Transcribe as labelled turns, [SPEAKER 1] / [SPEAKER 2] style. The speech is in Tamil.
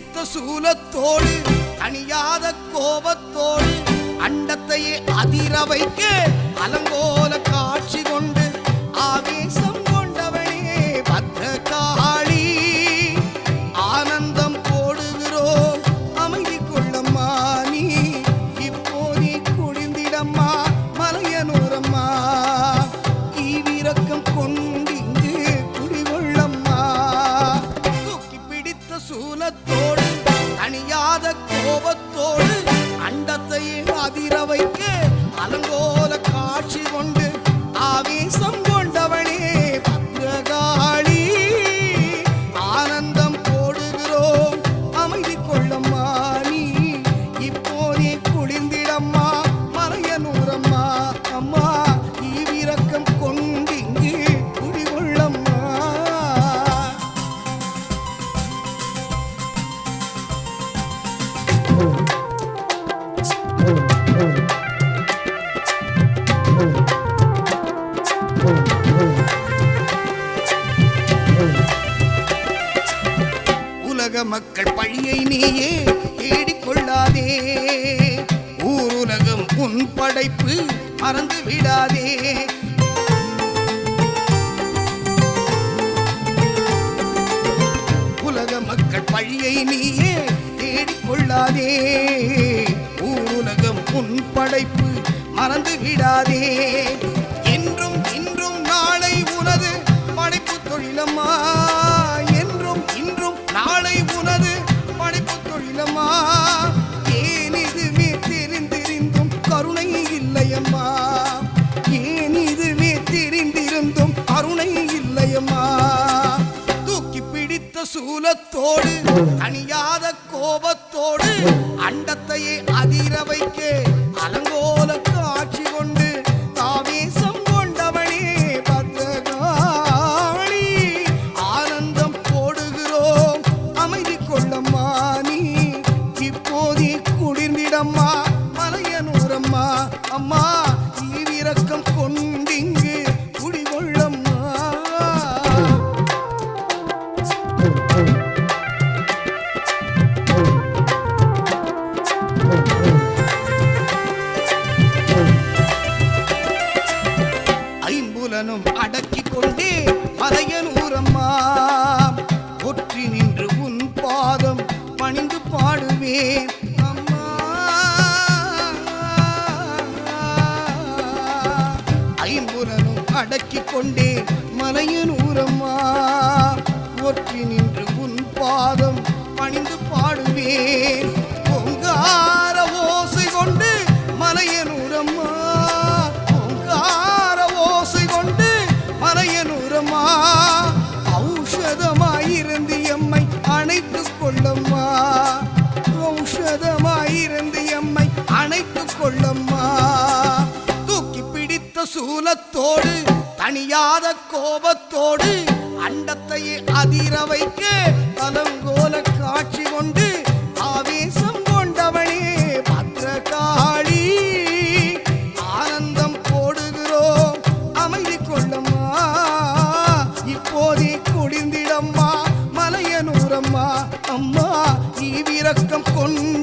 [SPEAKER 1] நீடித்த சூலத்தோடு தனியாத கோபத்தோடு அண்டத்தையே அதிர வைக்க அலங்கோல காட்சி கொண்டு ஆவேசம் கொண்டவனே பத்ரகாளி. ஆனந்தம் போடுகிறோம் அமைதி கொள்ளம்மா நீ. இப்போ நீ குடிந்திடம்மா மலையனூரம்மா. ஈவிரக்கம் கொண்டிங்கு குடிகொள்ளம்மா. தூக்கி பிடித்த சூலத்தோடு தனியாத கோபத்தோடு மக்கள் பழியை நீயே தேடிக்கொள்ளாதே. ஊருலகம் உன் படைப்பு மறந்து விடாதே. உலக மக்கள் பழியை நீயே தேடிக்கொள்ளாதே. ஊருலகம் உன் படைப்பு மறந்து விடாதே. என்றும் இன்றும் நாளை உனது படைப்பு தொழிலம்மா. சூலத்தோடு தனியாத கோபத்தோடு அண்டத்தையே அதிர வைக்க அலங்கோல காட்சி கொண்டு தாவேசம் கொண்டவனே பத்ரகாளி. ஆனந்தம் போடுகிறோம் அமைதி கொள்ளம்மா நீ. இப்போதே குளிர்ந்திடம்மா மலையனூரம்மா. அம்மா ஈவிரக்கம் கொண்டிங்க ஐம்புலனும் அடக்கிக் கொண்டே மலையனூரம்மா ஒற்றி நின்று உன் பாதம் பணிந்து பாடுவேன். அம்மா. ஐம்புலனும் அடக்கிக் கொண்டே மலையனூரம்மா ஒற்றி நின்று உன் பாதம் பணிந்து பாடுவேன். பொங்கா கொள்ளம்மா. தூக்கி பிடித்த சூலத்தோடு தனியாத கோபத்தோடு அண்டத்தையே அதிர வைக்க தலங்கோல காட்சி கொண்டு ஆவேசம் கொண்டவனே பத்திரகாளி. ஆனந்தம் போடுகிறோம் அமைதி கொள்ளம்மா. இப்போதே குடிந்திடம்மா மலையனூரம்மா. அம்மா ஈவிரக்கம் கொண்டு